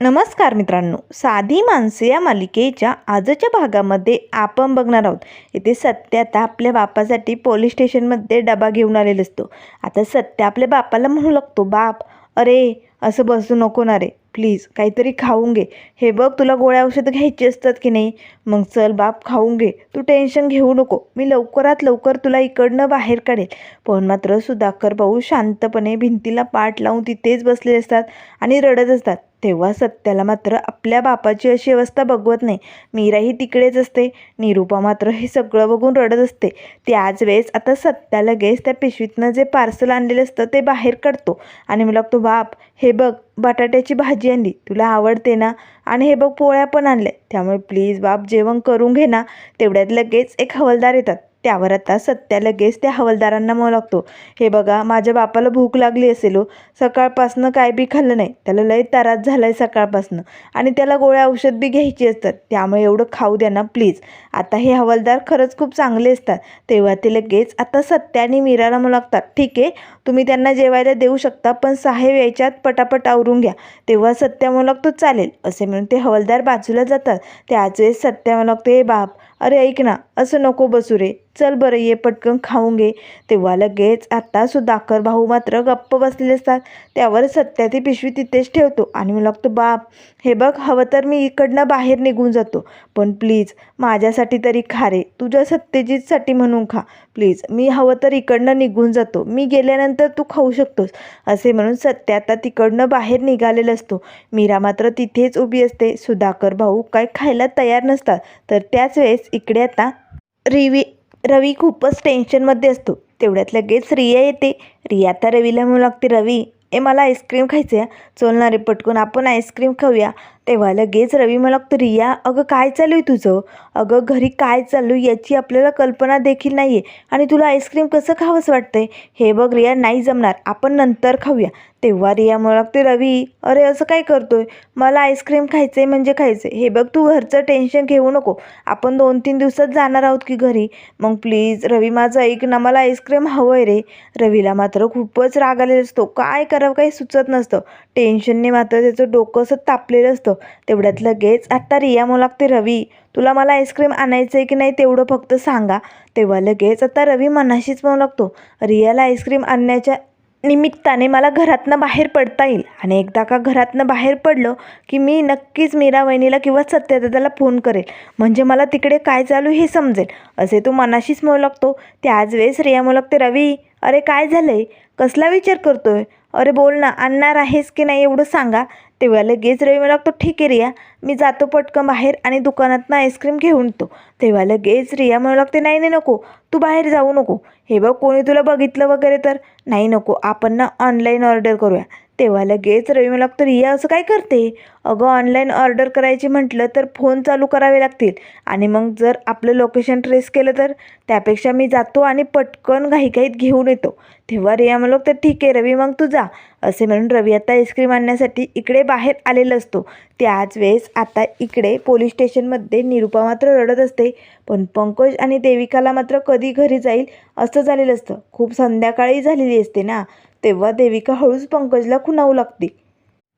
नमस्कार मित्रांनो. साधी माणसे या मालिकेच्या आजच्या भागामध्ये आपण बघणार आहोत. इथे सत्य आता आपल्या बापासाठी पोलीस स्टेशनमध्ये डबा घेऊन आलेला असतो. आता सत्य आपल्या बापाला म्हणू लागतो बाप अरे असं बसू नको ना रे. प्लीज काहीतरी खाऊन घे. हे बघ तुला गोळ्या औषधं घ्यायची असतात की नाही? मग चल बाप खाऊन घे. तू टेन्शन घेऊ नको. मी लवकरात लवकर तुला इकडनं बाहेर काढेल. पण मात्र सुधाकर भाऊ शांतपणे भिंतीला पाठ लावून तिथेच बसलेले असतात आणि रडत असतात. तेव्हा सत्याला मात्र आपल्या बापाची अशी अवस्था बघवत नाही. मीराही तिकडेच असते. निरूपा मात्र हे सगळं बघून रडत असते. त्याच वेळेस आता सत्या लगेच त्या पिशवीतनं जे पार्सल आणलेलं असतं ते बाहेर काढतो. आणि मला लागतो बाप हे बघ बटाट्याची भाजी आणली. तुला आवडते ना? आणि हे बघ पोळ्या पण आणल्या. त्यामुळे प्लीज बाप जेवण करून घे ना. तेवढ्यात लगेच एक हवलदार येतात. त्यावर आता सत्या लगेच त्या हवालदारांना मग लागतो. हे बघा माझ्या बापाला भूक लागली असेल. हो सकाळपासनं काय बी खाल्लं नाही. त्याला लय त्रास झाला आहे सकाळपासनं. आणि त्याला गोळ्या औषध बी घ्यायची असतात. त्यामुळे एवढं खाऊ द्या ना प्लीज. आता हे हवालदार खरंच खूप चांगले असतात. तेव्हा ते लगेच आता सत्या आणि मीराला मग लागतात. ठीक आहे तुम्ही त्यांना जेवायला देऊ शकता पण सहा वेळच्यात पटापट आवरून घ्या. तेव्हा सत्या मग लागतो चालेल. असे म्हणून ते हवालदार बाजूला जातात. त्याच वेळेस सत्या मग लागतो हे बाप अरे ऐक ना असं नको बसू रे. चल बरं ये पटकन खाऊन घे. तेव्हा लगेच आता सुधाकर भाऊ मात्र गप्प बसलेले असतात. त्यावर सत्या ती पिशवी तिथेच ठेवतो आणि मी लागतो बाप हे बघ हवं तर मी इकडनं बाहेर निघून जातो. पण प्लीज माझ्यासाठी तरी खा रे. तुझ्या सत्यजितसाठी म्हणून खा. प्लीज मी हवं तर इकडनं निघून जातो. मी गेल्यानंतर तू खाऊ शकतोस. असे म्हणून सत्य आता तिकडनं बाहेर निघालेलं असतो. मीरा मात्र तिथेच उभी असते. सुधाकर भाऊ काय खायला तयार नसतात. तर त्याच वेळेस इकडे आता. रिवी रवी खूपच टेन्शनमध्ये असतो. तेवढ्यात लगेच रिया येते. रिया आता रवीला म्हणू लागते रवी ए मला आईस्क्रीम खायचं आहे चल रे आपण आईस्क्रीम खाऊया. तेव्हा लगेच रवी मला तर रिया अगं काय चालू आहे तुझं? अगं घरी काय चालू आहे याची आपल्याला कल्पना देखील नाही आहे आणि तुला आईस्क्रीम कसं खावंसं वाटतंय? हे बघ रिया नाही जमणार. आपण नंतर खाऊया. तेव्हा रिया मला लागते रवी अरे असं काय करतोय? मला आईस्क्रीम खायचं आहे म्हणजे खायचं आहे हे बघ तू घरचं टेन्शन घेऊ नको. आपण दोन तीन दिवसात जाणार आहोत की घरी? मग प्लीज रवी माझं ऐक ना मला आईस्क्रीम हवं आहे रे. रवीला मात्र खूपच राग आलेला असतो. काय करावं? काही सुचत नसतं. टेन्शनने मात्र त्याचं डोकं असं तापलेलं असतं. तेवढ्यात लगेच आत्ता रिया लागते रवी तुला मला आईस्क्रीम आणायचं आहे की नाही तेवढं फक्त सांगा. तेव्हा लगेच आता रवी मनाशीच म्हणू लागतो रियाला आईस्क्रीम आणण्याच्या निमित्ताने मला घरातनं बाहेर पडता येईल. आणि एकदा का घरातनं बाहेर पडलं की मी नक्कीच मीरा वहिनीला किंवा सत्यदादाला फोन करेल. म्हणजे मला तिकडे काय चालू हे समजेल. असे तो मनाशीच म्हणू लागतो. त्याच वेळेस रिया म्हणू लागते रवी अरे काय झालं आहे कसला विचार करतोय? अरे बोल ना आणणार आहेस की नाही एवढं सांगा. तेव्हा लगेच रवी मला लागतो ठीक आहे रिया मी जातो पटकन बाहेर आणि दुकानातनं आईस्क्रीम घेऊन येतो. तेव्हा लगेच रिया म्हणू लागते नाही नाही नको तू बाहेर जाऊ नको. हे बघ कोणी तुला बघितलं वगैरे तर? नाही नको आपण ना ऑनलाईन ऑर्डर करूया. तेव्हा लगेच रवी मला लागतो रिया असं काय करते? अगं ऑनलाईन ऑर्डर करायची म्हटलं तर फोन चालू करावे लागतील. आणि मग जर आपलं लोकेशन ट्रेस केलं तर त्यापेक्षा मी जातो आणि पटकन घाईघाईत घेऊन येतो. तेव्हा रिया म्हणलो तर ठीक आहे रवी मग तू जा. असे म्हणून रवी आता आईस्क्रीम आणण्यासाठी इकडे बाहेर आलेला असतो. त्याच वेळेस आता इकडे पोलीस स्टेशनमध्ये निरुपा मात्र रडत असते. पण पंकज आणि देविकाला मात्र कधी घरी जाईल असं झालेलं असतं. खूप संध्याकाळी झालेली असते ना तेव्हा देविका हळूच पंकजला खुणावू लागते.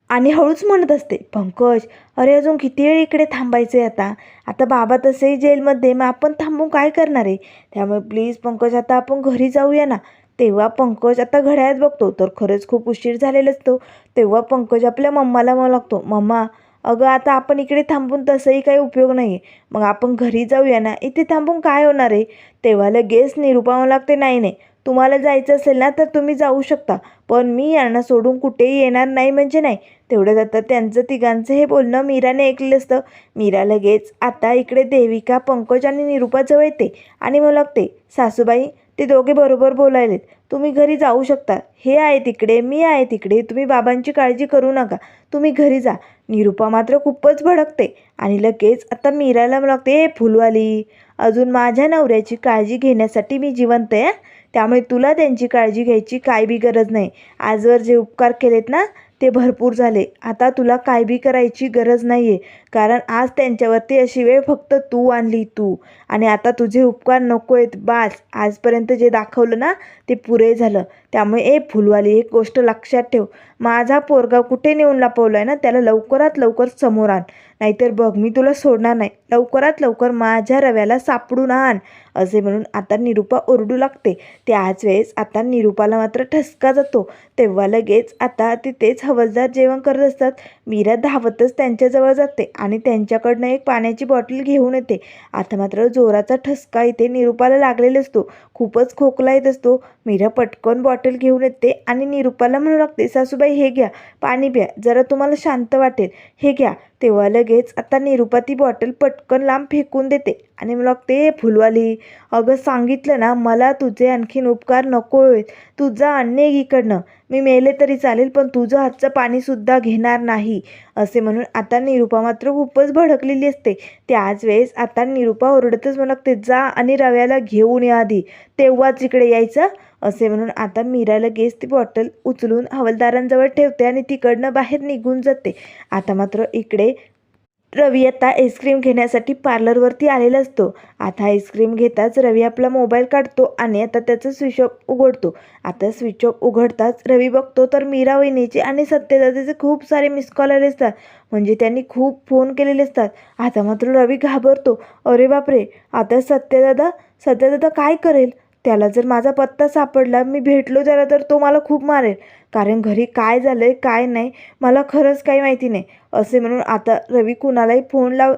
आणि हळूच म्हणत असते पंकज अरे अजून किती वेळ इकडे थांबायचं आहे आता? आता बाबा तसेही जेलमध्ये मग आपण थांबून काय करणार आहे? त्यामुळे प्लीज पंकज आता आपण घरी जाऊया ना. तेव्हा पंकज आता घड्याळात बघतो तर खरंच खूप उशीर झालेला असतो. तेव्हा पंकज आपल्या मम्माला म्हणू लागतो मम्मा अगं आता आपण इकडे थांबून तसंही काही उपयोग नाही आहे मग आपण घरी जाऊया ना? इथे थांबून काय होणार आहे? तेव्हा लगेच निरुपा मला लागते नाही नाही. तुम्हाला जायचं असेल ना तर तुम्ही जाऊ शकता. पण मी यांना सोडून कुठेही येणार नाही म्हणजे नाही. तेवढं जातं. त्यांचं तिघांचं हे बोलणं मीराने ऐकलं असतं. मीरा लगेच आता इकडे देविका पंकज आणि निरुपाजवळ येते आणि मला लागते सासूबाई ते दोघे बरोबर बोलायलेत. तुम्ही घरी जाऊ शकता. हे आहे तिकडे मी आहे तिकडे. तुम्ही बाबांची काळजी करू नका. तुम्ही घरी जा. निरुपा मात्र खूपच भडकते आणि लगेच आता मीराला लागते हे फुलवाली अजून माझ्या नवऱ्याची काळजी घेण्यासाठी मी जिवंत आहे त्यामुळे तुला त्यांची काळजी घ्यायची काय बी गरज नाही. आजवर जे उपकार केलेत ना ते भरपूर झाले. आता तुला काय बी करायची गरज नाही आहे कारण आज त्यांच्यावरती अशी वेळ फक्त तू आणली तू. आणि आता तुझे उपकार नको आहेत बास. आजपर्यंत जे दाखवलं ना ते पुरे झालं. त्यामुळे ए फुलवाली एक गोष्ट लक्षात ठेव. माझा पोरगा कुठे नेऊन लपवला आहे ना त्याला लवकरात लवकर समोर आण. नाहीतर बघ मी तुला सोडणार नाही. लवकरात लवकर माझ्या रव्याला सापडून आण असे म्हणून आता निरूपा ओरडू लागते. त्याच वेळेस आता निरूपाला मात्र ठसका जातो. तेव्हा लगेच आता तिथेच हवलदार जेवण करत असतात. मीरा धावतच त्यांच्याजवळ जाते आणि त्यांच्याकडनं एक पाण्याची बॉटल घेऊन येते. आता मात्र जोराचा ठसका इथे निरूपाला लागलेला असतो. खूपच खोकला येत असतो. मीरा पटकन बॉटल घेऊन येते आणि निरूपाला म्हणू लागते सासूबाई हे घ्या पाणी प्या जरा तुम्हाला शांत वाटेल. हे घ्या. तेव्हा लगेच आता निरूपा ती बॉटल पटकन लांब फेकून देते आणि मला लागते फुलवाली अगं सांगितलं ना मला तुझे आणखीन उपकार नको आहेत. तुझा आणणे इकडनं. मी मेले तरी चालेल पण तुझं हातचं पाणीसुद्धा घेणार नाही असे म्हणून आता निरूपा मात्र खूपच भडकलेली असते. त्याच वेळेस आता निरूपा ओरडतच म्हणते जा आणि रव्याला घेऊन या आधी तेव्हाच इकडे यायचं असे म्हणून आता मीरा लगेच ती बॉटल उचलून हवालदारांजवळ ठेवते आणि तिकडनं बाहेर निघून जाते. आता मात्र इकडे रवी आता आईस्क्रीम घेण्यासाठी पार्लरवरती आलेला असतो. आता आईस्क्रीम घेताच रवी आपला मोबाईल काढतो आणि आता त्याचं स्विच ऑफ उघडतो. आता स्विच ऑफ उघडताच रवी बघतो तर मीरा वहिनीचे आणि सत्यदादाचे खूप सारे मिस कॉल आले असतात. म्हणजे त्यांनी खूप फोन केलेले असतात. आता मात्र रवी घाबरतो. अरे बापरे! आता सत्यदादा सत्यदादा काय करेल? त्याला जर माझा पत्ता सापडला मी भेटलो त्याला तर तो मला खूप मारेल. कारण घरी काय झालं आहे काय नाही मला खरंच काही माहिती नाही. असे म्हणून आता रवी कुणालाही फोन लाव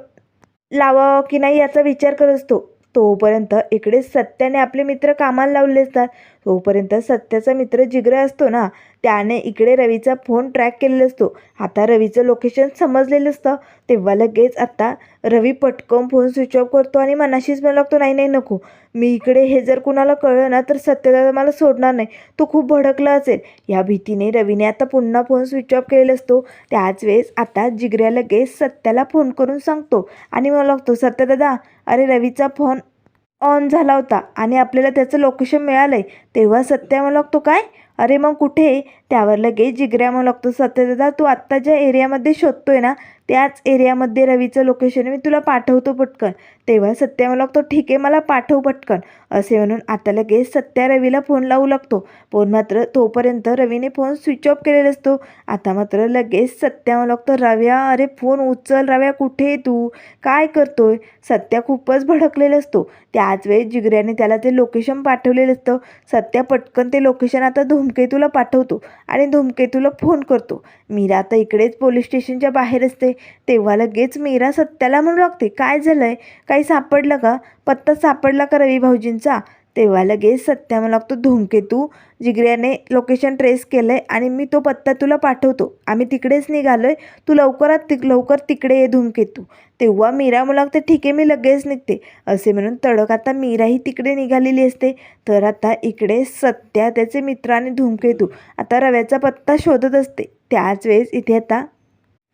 लावावा की नाही याचा विचार करत असतो. तोपर्यंत इकडे सत्याने आपले मित्र कामाला लावले असतात. तोपर्यंत सत्याचा मित्र जिगरा असतो ना त्याने इकडे रवीचा फोन ट्रॅक केलेला असतो. आता रवीचं लोकेशन समजलेलं असतं. तेव्हा लगेच आता रवी पटकन फोन स्विच ऑफ करतो आणि मनाशीच मला लागतो नाही नाही नको. मी इकडे हे जर कुणाला कळलं ना तर सत्यदादा मला सोडणार नाही. तो खूप भडकला असेल. या भीतीने रवीने आता पुन्हा फोन स्विच ऑफ केलेला असतो. त्याच वेळेस आता जिगऱ्या लगेच सत्याला फोन करून सांगतो आणि मला लागतो सत्यदादा अरे रवीचा फोन ऑन झाला होता आणि आपल्याला त्याचं लोकेशन मिळालं आहे तेव्हा सत्या मला लागतो काय? अरे मग कुठे त्यावर लगेच जिगऱ्या मग लागतो सत्यदादा तू आत्ता ज्या एरियामध्ये शोधतोय ना त्याच एरियामध्ये रवीचं लोकेशन मी तुला पाठवतो पटकन. तेव्हा सत्या मला लागतो ठीक आहे मला पाठव पटकन. असे म्हणून आता लगेच सत्या रवीला फोन लावू लागतो. फोन मात्र तोपर्यंत रवीने फोन स्विच ऑफ केलेला असतो. आता मात्र लगेच सत्या म्हणू लागतो रव्या अरे फोन उचल रव्या कुठे आहे तू? काय करतोय? सत्या खूपच भडकलेला असतो. त्याच वेळेस जिगऱ्याने त्याला ते लोकेशन पाठवलेलं असतं. सत्या पटकन ते लोकेशन आता धूमकेतूला पाठवतो आणि धूमकेतूला फोन करतो. मीरा आता इकडेच पोलीस स्टेशनच्या बाहेर असते. तेव्हा लगेच मीरा सत्याला म्हणू लागते काय झालं आहे काही सापडलं का? पत्ता सापडला का रवी भाऊजींचा? तेव्हा लगेच सत्या मला लागतो धूमकेतू जिगऱ्याने लोकेशन ट्रेस केलं आहे आणि मी तो पत्ता तुला पाठवतो. आम्ही तिकडेच निघालो आहे तू लवकरात तिक लवकर तिकडे ये धूमकेतू तेव्हा मीरा मला लागते ठीक आहे मी लगेच निघते. असे म्हणून तडक आता मीराही तिकडे निघालेली असते. तर आता इकडे सत्या त्याचे मित्र आणि धूमकेतू आता रव्याचा पत्ता शोधत असते. त्याच वेळेस इथे आता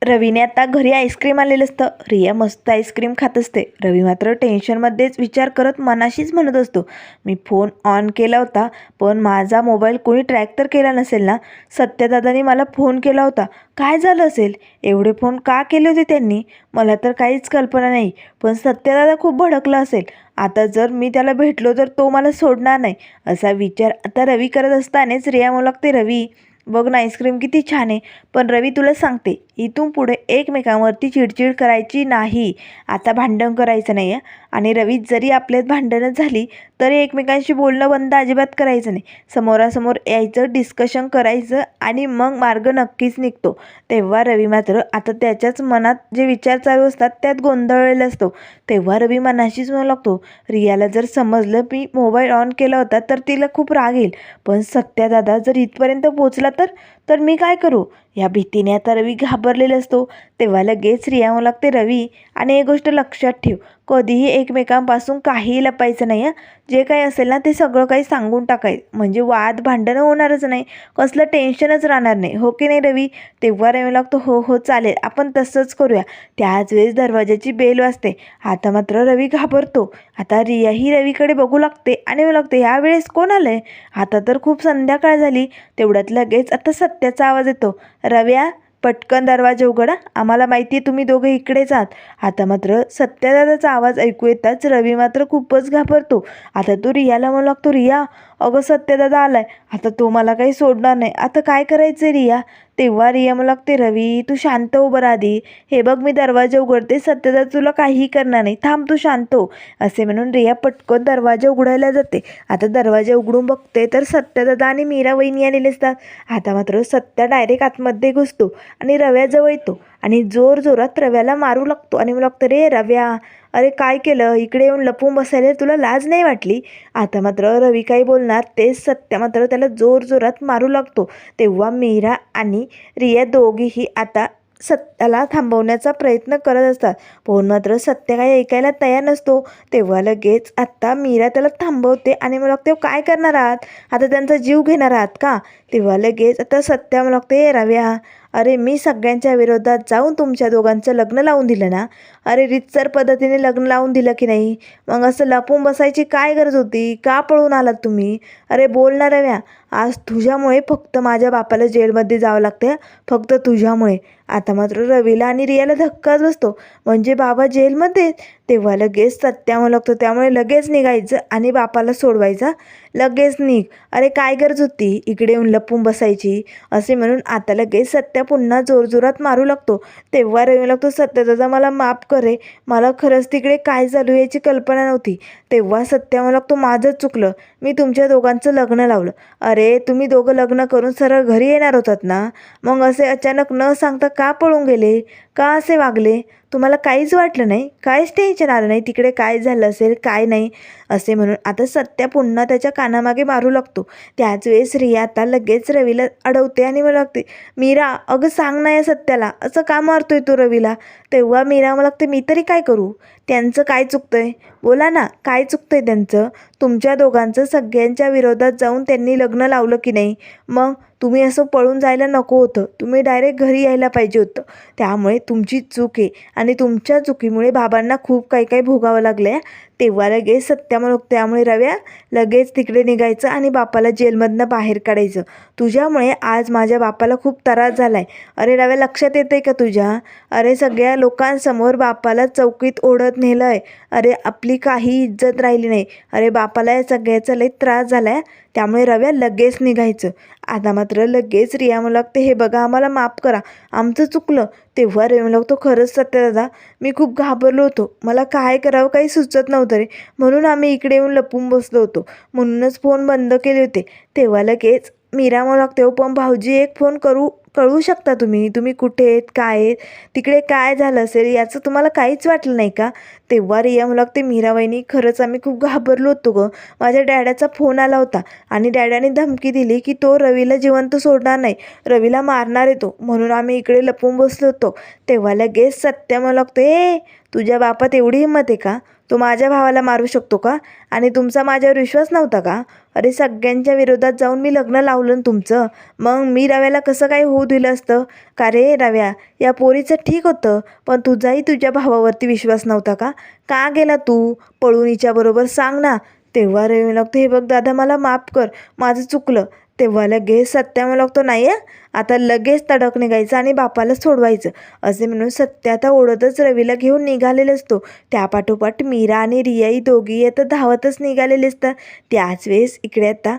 रवीने आता घरी आईस्क्रीम आलेलं असतं. रिया मस्त आईस्क्रीम खात असते. रवी मात्र टेन्शनमध्येच विचार करत मनाशीच म्हणत असतो. मी फोन ऑन केला होता पण माझा मोबाईल कोणी ट्रॅक तर केला नसेल ना? सत्यदादाने मला फोन केला होता. काय झालं असेल? एवढे फोन का केले होते त्यांनी? मला तर काहीच कल्पना नाही. पण सत्यदादा खूप भडकला असेल. आता जर मी त्याला भेटलो तर तो मला सोडणार नाही. असा विचार आता रवी करत असतानाच रिया मला रवी. बघ ना आईस्क्रीम किती छान आहे. पण रवी तुला सांगते इथून पुढे एकमेकांवरती चिडचिड करायची नाही. आता भांडण करायचं नाही आहे आणि रवी जरी आपल्यात भांडणं झाली तरी एकमेकांशी बोलणं बंद अजिबात करायचं नाही. समोरासमोर यायचं डिस्कशन करायचं आणि मग मार्ग नक्कीच निघतो. तेव्हा रवी मात्र आता त्याच्याच मनात जे विचार चालू असतात त्यात गोंधळलेला असतो. तेव्हा रवी मनाशीच म्हणू लागतो रियाला जर समजलं मी मोबाईल ऑन केला होता तर तिला खूप राग येईल. पण सत्यादादा जर इथपर्यंत पोचला तर तर मी काय करू? या भीतीने आता रवी घाबरलेला असतो. तेव्हा लगेच रिया म्हणू लागते रवी आणि एक गोष्ट लक्षात ठेव. कधीही एकमेकांपासून काहीही लपायचं नाही जे काही असेल ना ते सगळं काही सांगून टाकायचं म्हणजे वाद भांडणं होणारच नाही. कसलं टेन्शनच राहणार नाही. हो की नाही रवी? तेव्हा रवी लागतो हो हो चालेल. आपण तसंच करूया. त्याच वेळेस दरवाजाची बेल वाजते. आता मात्र रवी घाबरतो. आता रिया ही रवीकडे बघू लागते आणि लागते ह्या वेळेस कोण आलं आहे आता तर खूप संध्याकाळ झाली. तेवढ्यात लगेच आता त्याचा आवाज येतो. रव्या पटकन दरवाजा उघडा. आम्हाला माहिती आहे तुम्ही दोघे इकडेच आहात. आता मात्र सत्यदादाचा आवाज ऐकू येताच रवी मात्र खूपच घाबरतो. आता तो रियाला म्हणू लागतो रिया अगं सत्यदादा आलाय. आता तो मला काही सोडणार नाही. आता काय करायचं रिया? तेव्हा रिया मला लागते रवी तू शांत हो उभं राधी हे बघ मी दरवाजा उघडते. सत्यदादा तुला काहीही करणार नाही. थांब तू शांत हो. असे म्हणून रिया पटकन दरवाजा उघडायला जाते. आता दरवाजा उघडून बघते तर सत्यदादा आणि मीरा वहिनी आलेले असतात आता मात्र सत्या डायरेक्ट आतमध्ये घुसतो आणि रव्याजवळ येतो आणि जोर जोरात रव्याला मारू लागतो आणि मला लागतं रे रव्या अरे काय केलं? इकडे येऊन लपून बसायला तुला लाज नाही वाटली? आता मात्र रवी काही बोलणार तेच सत्य मात्र त्याला जोर जोरात मारू लागतो. तेव्हा मीरा आणि रिया दोघीही आता सत्याला थांबवण्याचा प्रयत्न करत असतात. पण मात्र सत्य काही ऐकायला तयार नसतो. तेव्हा लगेच आत्ता मीरा त्याला थांबवते आणि मला लागते काय करणार आहात? आता त्यांचा जीव घेणार आहात का? तेव्हा लगेच आता सत्या मला लागते रव्या अरे मी सगळ्यांच्या विरोधात जाऊन तुमच्या दोघांचं लग्न लावून दिलं ना? अरे रितसर पद्धतीने लग्न लावून दिलं की नाही? मग असं लपून बसायची काय गरज होती? का पळून आलात तुम्ही? अरे बोलणार व्या आज तुझ्यामुळे फक्त माझ्या बापाला जेलमध्ये जावं लागतं फक्त तुझ्यामुळे. आता मात्र रवीला आणि रियाला धक्काच बसतो. म्हणजे बाबा जेलमध्ये तेव्हा लगेच सत्यामुळे लागतो. त्यामुळे लगेच निघायचं आणि बापाला सोडवायचा. लगेच निघ. अरे काय गरज होती? इकडे येऊन लपून बसायची. असे म्हणून आता लगेच सत्या पुन्हा जोरजोरात मारू लागतो. तेव्हा रवी लागतो सत्या दादा मला माफ करे. मला खरंच तिकडे काय चालू याची कल्पना नव्हती. तेव्हा सत्या मला लागतो माझंच चुकलं. मी तुमच्या दोघांचं लग्न लावलं. अरे तुम्ही दोघं लग्न करून सरळ घरी येणार होतात ना? मग असे अचानक न सांगता का पळून गेले? का असे वागले? तुम्हाला काहीच वाटलं नाही? काहीच टेन्शन आलं नाही? तिकडे काय झालं असेल? काय नाही? असे म्हणून आता सत्या पुन्हा त्याच्या कानामागे मारू लागतो. त्याच वेळेस रिया आता लगेच रवीला अडवते आणि मला लागते मीरा अगं सांग ना या सत्याला असं का मारतोय तू रवीला? तेव्हा मीरा मला लागते मी तरी काय करू? त्यांचं काय चुकतंय? बोला ना काय चुकतंय त्यांचं? तुमच्या दोघांचं सगळ्यांच्या विरोधात जाऊन त्यांनी लग्न लावलं की नाही? मग तुम्ही असं पळून जायला नको होतं. तुम्ही डायरेक्ट घरी यायला पाहिजे होतं. त्यामुळे तुमची चूक आहे आणि तुमच्या चुकीमुळे बाबांना खूप काही काही भोगावं लागलं आहे तेव्हा लगेच सत्या त्यामुळे रव्या लगेच तिकडे निघायचं आणि बापाला जेलमधनं बाहेर काढायचं. तुझ्यामुळे आज माझ्या बापाला खूप त्रास झाला आहे अरे रव्या लक्षात येतं आहे का तुझ्या? अरे सगळ्या लोकांसमोर बापाला चौकीत ओढत नेलं आहे अरे आपली काही इज्जत राहिली नाही. अरे बापाला या सगळ्याचा लई त्रास झाला आहे त्यामुळे रव्या लगेच निघायचं. आता मात्र लगेच रिया मला लागते हे बघा आम्हाला माफ करा. आमचं चुकलं. तेव्हा रे तो खरंच सत्य दादा मी खूप घाबरलो होतो. मला काय करावं काही सुचत नव्हतं रे. म्हणून आम्ही इकडे येऊन लपून बसलो होतो. म्हणूनच फोन बंद केले होते. तेव्हा लगेच मीरा मला लागते हो पण भाऊजी एक फोन करू कळवू शकता तुम्ही तुम्ही कुठे आहेत काय आहेत तिकडे काय झालं असेल याचं तुम्हाला काहीच वाटलं नाही का? तेव्हा रिया मला ते मीराबाईनी खरंच आम्ही खूप घाबरलो होतो गं. माझ्या डॅडाचा फोन आला होता आणि डॅडाने धमकी दिली की तो रवीला जिवंत सोडणार नाही रवीला मारणार आहे तो. म्हणून आम्ही इकडे लपून बसलो होतो. तेव्हा लगेच सत्य मला लागतो ए तुझ्या बापात एवढी हिंमत आहे का? तो माझ्या भावाला मारू शकतो का? आणि तुमचा माझ्यावर विश्वास नव्हता का? अरे सगळ्यांच्या विरोधात जाऊन मी लग्न लावलं ना तुमचं. मग मी रव्याला कसं काय होऊ दिलं असतं? का रे रव्या? या पोरीचं ठीक होतं पण तुझाही तुझ्या भावावरती विश्वास नव्हता का? का गेला तू? पळून हिच्याबरोबर सांग ना. तेव्हा रवी लागतो हे बघ दादा मला माफ कर माझं चुकलं. तेव्हा लगेच सत्या मला लागतो नाही आता लगेच तडक निघायचं आणि बापाला सोडवायचं. असे म्हणून सत्या आता ओढतच रवीला घेऊन निघालेला असतो. त्यापाठोपाठ मीरा आणि रियाई दोघी आता धावतच निघालेले असतात. त्याच वेळेस इकडे आता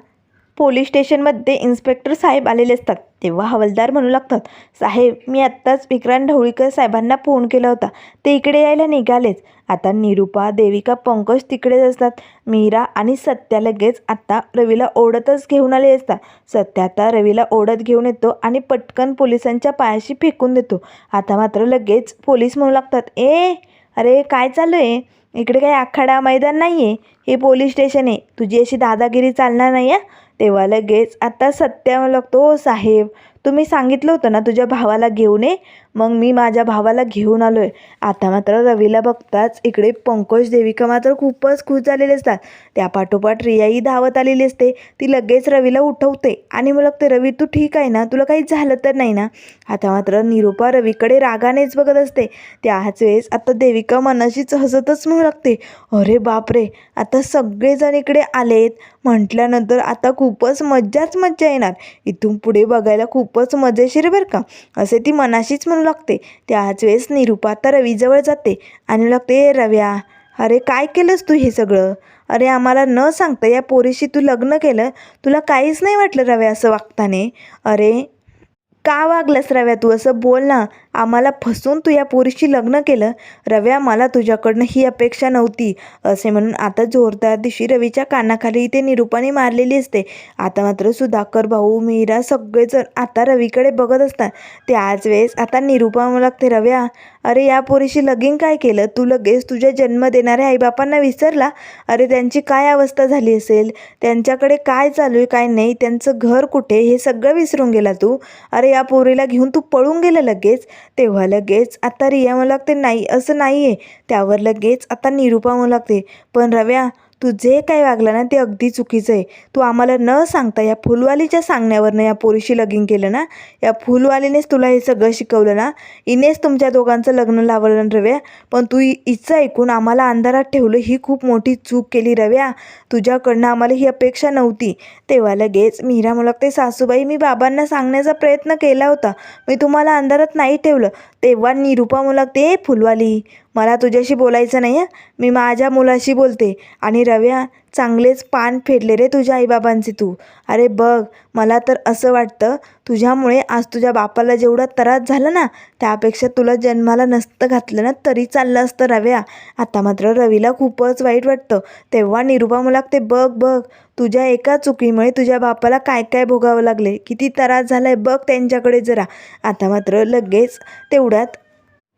पोलीस स्टेशनमध्ये इन्स्पेक्टर साहेब आलेले असतात. तेव्हा हवालदार म्हणू लागतात साहेब मी आत्ताच विक्रांत ढवळीकर साहेबांना फोन केला होता. ते इकडे यायला निघालेच. आता निरुपा देविका पंकज तिकडेच असतात. मीरा आणि सत्या लगेच आत्ता रवीला ओढतच घेऊन आले असतात. सत्या आता रवीला ओढत घेऊन येतो आणि पटकन पोलिसांच्या पायाशी फेकून देतो. आता मात्र लगेच पोलीस म्हणू लागतात ए अरे काय चालू आहे इकडे काही आखाडा मैदान नाही आहे हे पोलीस स्टेशन आहे. तुझी अशी दादागिरी चालणार नाही आहे तेव्हा लगेच आता सत्या लागतो "ओ साहेब तुम्ही सांगितलं होतं ना तुझ्या भावाला घेऊन ये मग मी माझ्या भावाला घेऊन आलो आहे आता मात्र रवीला बघताच इकडे पंकज देविका मात्र खूपच खुश झालेले असतात. त्यापाठोपाठ रियाही धावत आलेली असते. ती लगेच रवीला उठवते आणि मग ते रवी तू ठीक आहे ना? तुला काही झालं तर नाही ना? आता मात्र निरूपा रवीकडे रागानेच बघत असते. त्याच वेळेस आता देविका मनाशीच हसतच म्हणू लागते. अरे बापरे! आता सगळेजण इकडे आलेत. म्हटल्यानंतर आता खूपच मज्जाच मज्जा येणार. इथून पुढे बघायला खूपच मजेशीर बरं का? असे ती मनाशीच म्हणू लागते. त्याच वेळेस निरूपा तर रवीजवळ जाते. आणि लागते "ए रव्या अरे काय केलंस तू हे सगळं? अरे आम्हाला न सांगता या पोरीशी तू लग्न केलं. तुला काहीच नाही वाटलं रव्या असं वागताने? अरे का वागलंस रव्या तू? असं बोल ना. आम्हाला फसून तू या पोरीशी लग्न केलं. रव्या मला तुझ्याकडनं ही अपेक्षा नव्हती. असे म्हणून आता जोरदार दिवशी रवीच्या कानाखाली ते निरूपाने मारलेली असते. आता मात्र सुधाकर भाऊ मीरा सगळेजण आता रवीकडे बघत असतात. त्याच वेळेस आता निरूपा लागते रव्या अरे या पोरीशी लगीन काय केलं? तू लगेच तुझ्या जन्म देणाऱ्या आईबापांना विसरला? अरे त्यांची काय अवस्था झाली असेल? त्यांच्याकडे काय चालू आहे काय नाही? त्यांचं घर कुठे? हे सगळं विसरून गेला तू? अरे या पोरीला घेऊन तू पळून गेलं लगेच? तेव्हा लगेच आता रिया मला लागते नाही असं नाही आहे त्यावर लगेच आता निरूपा म्हणू लागते पण रव्या तू जे काही वागलं ना ते अगदी चुकीचं आहे. तू आम्हाला न सांगता या फुलवालीच्या सांगण्यावरनं या पोरीशी लगीन केलं ना या फुलवालीनेच तुला हे सगळं शिकवलं ना. इनेच तुमच्या दोघांचं लग्न लावलं रव्या. पण तू इचं हिचं ऐकून आम्हाला अंधारात ठेवलं ही खूप मोठी चूक केली रव्या. तुझ्याकडनं आम्हाला ही अपेक्षा नव्हती. तेव्हा लगेच मीरा मला ते सासूबाई मी बाबांना सांगण्याचा प्रयत्न केला होता. मी तुम्हाला अंधारात नाही ठेवलं. तेव्हा निरूपा मला ते फुलवाली मला तुझ्याशी बोलायचं नाही मी माझ्या मुलाशी बोलते आणि रव्या चांगलेच पान फेडले रे तुझ्या आईबाबांचे तू. अरे बघ मला तर असं वाटतं तुझ्यामुळे आज तुझ्या बापाला जेवढा त्रास झाला ना त्यापेक्षा तुला जन्माला नसतं घातलं ना तरी चाललं असतं रव्या. आता मात्र रवीला खूपच वाईट वाटतं. तेव्हा निरूपा मला ते बघ बघ तुझ्या एका चुकीमुळे तुझ्या बापाला काय काय भोगावं लागले? किती त्रास झाला आहे बघ त्यांच्याकडे जरा. आता मात्र लगेच तेवढ्यात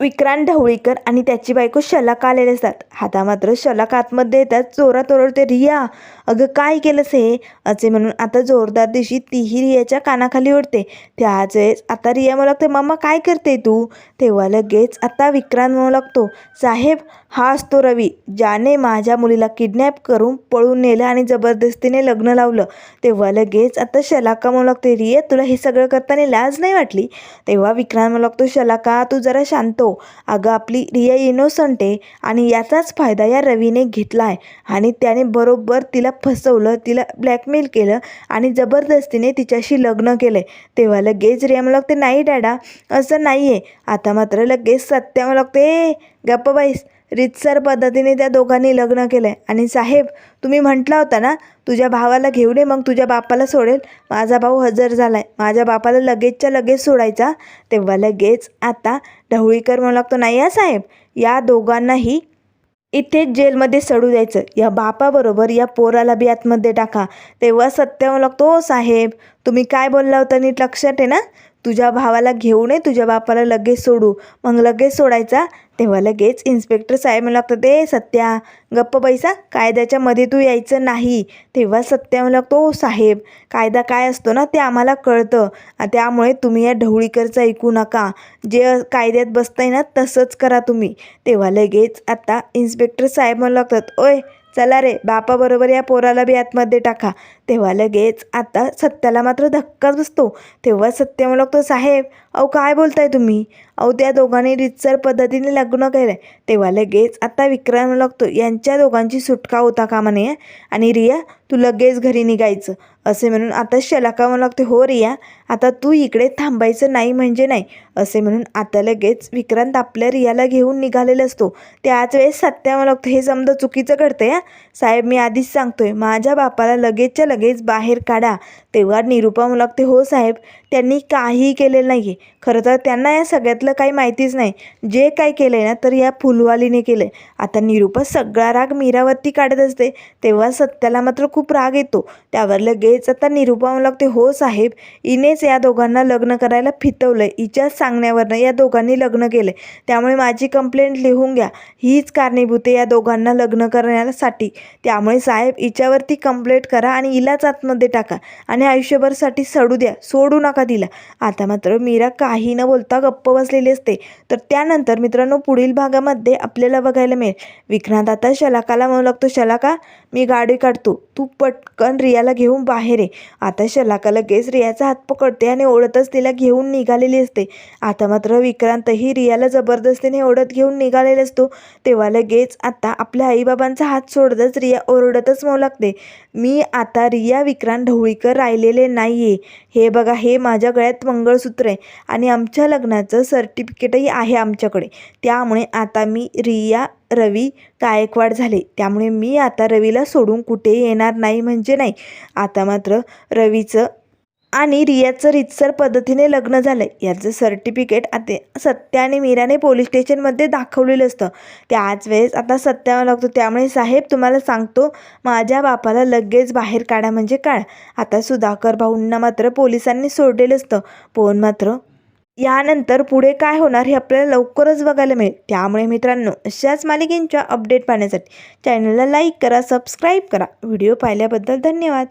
विक्रांत ढवळीकर आणि त्याची बायको शलाका आलेले असतात. हाता मात्र शलाका आतमध्ये येतात. चोरात ओरडते रिया अगं काय केलंस हे? असे म्हणून आता जोरदार दिवशी तीही रियाच्या कानाखाली ओढते. त्याच वेळेस आता रिया म्हणू लागते मम्मा काय करते तू? तेव्हा लगेच आता विक्रांत म्हणू लागतो साहेब हा असतो रवी. ज्याने माझ्या मुलीला किडनॅप करून पळून नेलं आणि जबरदस्तीने लग्न लावलं. तेव्हा लगेच आता शलाका म्हणू लागते रिया तुला हे सगळं करताना लाज नाही वाटली? तेव्हा विक्रांत म्हणू लागतो शलाका तू जरा शांत हो. हो अगं आपली रिया इनोसंट आहे आणि याचाच फायदा या रवीने घेतला आहे आणि त्याने बरोबर तिला फसवलं तिला ब्लॅकमेल केलं आणि जबरदस्तीने तिच्याशी लग्न केलं तेव्हा लगेच रिया मला लागते नाही डॅडा असं नाही आहे आता मात्र लगेच सत्या मला लागते गप्प बाईस रितसर पद्धतीने त्या दोघांनी लग्न केलं आहे आणि साहेब तुम्ही म्हटला होता ना तुझ्या भावाला घेऊन ये मग तुझ्या बापाला सोडेल. माझा भाऊ हजर झाला आहे माझ्या बापाला लगेचच्या लगेच सोडायचा. तेव्हा लगेच आता ढवळीकर म्हणू लागतो नाही या साहेब या दोघांनाही इथेच जेलमध्ये सडू द्यायचं. या बापाबरोबर या पोराला बी आतमध्ये टाका. तेव्हा सत्य म्हणू लागतो "ओ साहेब तुम्ही काय बोलला होता नीट लक्षात आहे ना. तुझ्या भावाला घेऊन ये तुझ्या बापाला लगेच सोडू. मग लगेच सोडायचा. तेव्हा लगेच इन्स्पेक्टर साहेब म्हणू लागतं ते सत्या गप्प पैसा कायद्याच्या मध्ये तू यायचं नाही. तेव्हा सत्या म्हणू लागतो साहेब कायदा काय असतो ना ते आम्हाला कळतं. त्यामुळे तुम्ही या ढवळीकरचं ऐकू नका. जे कायद्यात बसताय ना तसंच करा तुम्ही. तेव्हा लगेच आता इन्स्पेक्टर साहेब म्हणू लागतात ओय चला रे बापाबरोबर या पोराला बी आतमध्ये टाका. तेव्हा लगेच आता सत्याला मात्र धक्काच बसतो. तेव्हा सत्य म्हणू लागतो साहेब अहो काय बोलताय तुम्ही? अहो त्या दोघांनी रितसर पद्धतीने लग्न केलं तेव्हा लगेच आता विक्रम लागतो यांच्या दोघांची सुटका होता कामा नये आणि रिया तू लगेच घरी निघायचं. असे म्हणून आता शलाका म्हणू लागते हो रिया आता तू इकडे थांबायचं नाही म्हणजे नाही. असे म्हणून आता लगेच विक्रांत आपल्या रियाला घेऊन निघालेला असतो. त्याच वेळेस सत्या म्हणू लागतो हे समजा चुकीचं घडतं या साहेब मी आधीच सांगतोय माझ्या बापाला लगेचच्या लगेच लगेच बाहेर काढा. तेव्हा निरुपा म्हणू लागते हो साहेब त्यांनी काहीही केलेलं नाही आहे खरं तर त्यांना या सगळ्यातलं काही माहितीच नाही. जे काय केलं आहे ना तर या फुलवालीने केलं आहे आता निरुपा सगळा राग मीरावरती काढत असते तेव्हा सत्याला मात्र खूप राग येतो. त्यावर लगेच आता निरुपा म्हणू लागते हो साहेब इनेच या दोघांना लग्न करायला फितवलं आहे हिच्याच सांगण्यावरनं या दोघांनी लग्न केलं त्यामुळे माझी कंप्लेंट लिहून घ्या. हीच कारणीभूत आहे या दोघांना लग्न करण्यासाठी. त्यामुळे साहेब हिच्यावरती कंप्लेंट करा आणि हिलाच आतमध्ये टाका. आणि आणि आयुष्यभरसाठी सडू द्या सोडू नका तिला. आता मात्र मीरा काही न बोलता गप्प बसलेली असते. तर त्यानंतर मित्रांनो पुढील भागामध्ये आपल्याला बघायला मिळेल. विक्रांत आता शलाकाला म्हणू लागतो शलाका मी गाडी काढतो. तू पटकन रियाला घेऊन बाहेर ये. आता शलाका लगेच रियाचा हात पकडते आणि ओढतच तिला घेऊन निघालेली असते. आता मात्र विक्रांतही रियाला जबरदस्तीने ओढत घेऊन निघालेला असतो. तेव्हा लगेच आता आपल्या आईबाबांचा हात सोडतच रिया ओरडतच म्हणू लागते. मी आता रिया विक्रांत ढवळीकर राहिलेले नाही आहे हे बघा हे माझ्या गळ्यात मंगळसूत्र आहे आणि आमच्या लग्नाचं सर्टिफिकेटही आहे आमच्याकडे. त्यामुळे आता मी रिया रवी गायकवाड झाले. त्यामुळे मी आता रवीला सोडून कुठे येणार नाही म्हणजे नाही. आता मात्र रवीचं आणि रियाचं रितसर पद्धतीने लग्न झालं आहे याचं सर्टिफिकेट आता सत्या आणि मीराने पोलीस स्टेशनमध्ये दाखवलेलं असतं. त्याच वेळेस आता सत्याला लागतो. त्यामुळे साहेब तुम्हाला सांगतो माझ्या बापाला लगेच बाहेर काढा म्हणजे काढा आता सुधाकर भाऊंना मात्र पोलिसांनी सोडलेलं असतं. पण मात्र यानंतर पुढे काय होणार हे आपल्याला लवकरच बघायला मिळेल. त्यामुळे मित्रांनो अशाच मालिकेंच्या अपडेट पाहण्यासाठी चॅनलला लाईक करा सबस्क्राईब करा. व्हिडिओ पाहिल्याबद्दल धन्यवाद.